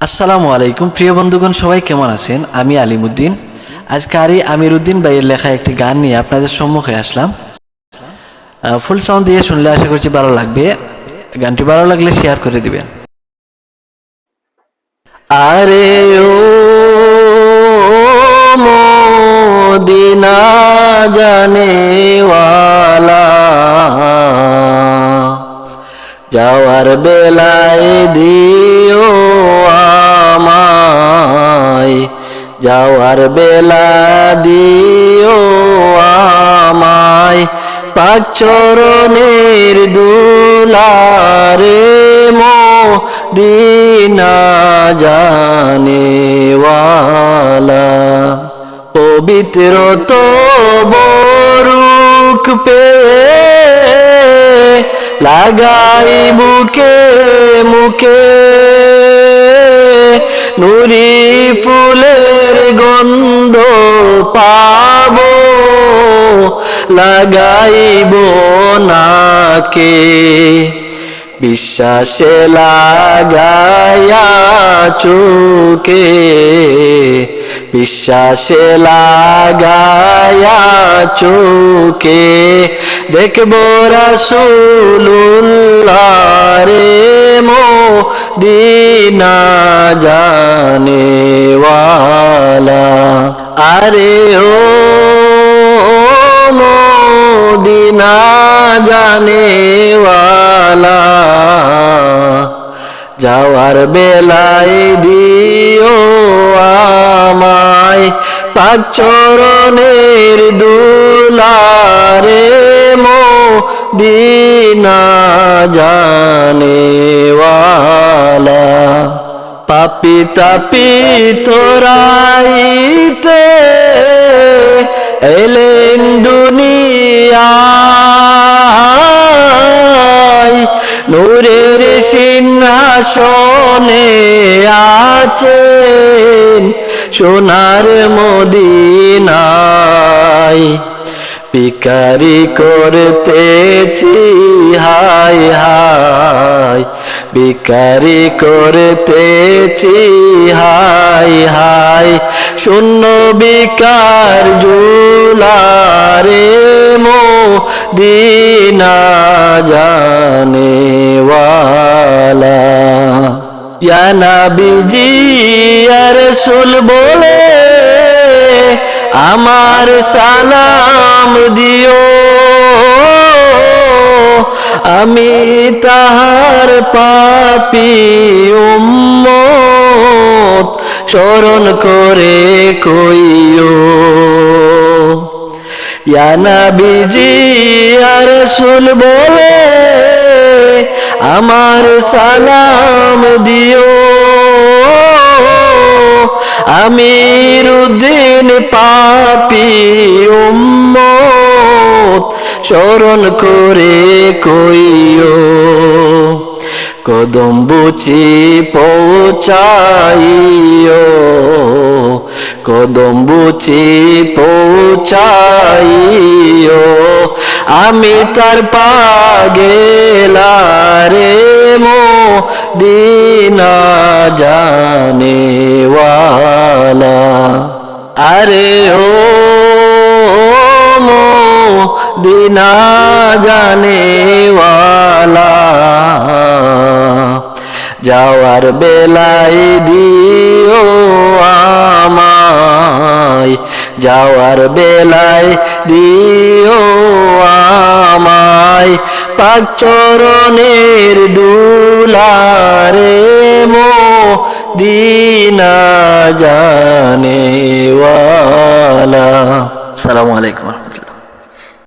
আসসালামু আলাইকুম, প্রিয় বন্ধুগণ, সবাই কেমন আছেন? আমি আলিমুদ্দিন। আজকে আরি আমির উদ্দিন ভাইয়ের লেখা একটি গান নিয়ে আপনাদের সম্মুখে আসলাম। ফুল সাউন্ড দিয়ে শুনলে আশা করছি ভালো লাগবে। গানটি ভালো লাগলে শেয়ার করে দিবেন। আরে ও মদিনা জানেওয়ালা যাওয়ার বেলায় দিও আমায়। যাওয়ার বেলা দিও আমায়। পাক চরণের দুলারে মো দিনা জানেওয়ালা। পবিত্র তো বরুক পে লাগাই বুকে মুখে নুরি ফুলের গন্ধ পাবো। লাগাইব নাকে বিশ্বাসে লাগায়া চুকে বিশ্বাসে লাগায়া চুকে দেখব রে মো দিনা জানে আরে ও মদিনা জানে ওয়ালা যাওয়ার বেলায় দিও পাক চরণের দুলারে মো দিনা জানে পাপি তাপি তোরাইতে এলেন দুনিয়ায়। নূরের সিংহাসনে আছেন সোনার মদিনায় পিকারি করতেছি, হাই হাই। বিকারি করতেছি, হাই হাই। শূন্য বিকার জুলারে মো দিনা জানে ওয়ালা ইয়া নবীজি, ইয়া রাসূল বলে, আমার সালাম দিও। আমি তাহার পাপি উম্মত স্মরণ করে কইও। ইয়া নবীজি আর সুল বলে আমার সালাম দিও। আমির উদ্দিন পাপি উম্মত স্মরণ করে কইও। কদম বুচি পৌঁছাইও। কদম বুচি পৌঁছাইও। আমি তার পাগেলারে মো দিনা জানে আরে ও, মো দিনা জানে ওয়ালা যাওয়ার বেলায় দিও আমায়। যাওয়ার বেলায় দিও আমায়। পাক চরণের দুলারে মো দিনা জানে ওয়ালা সালামু আলাইকুম।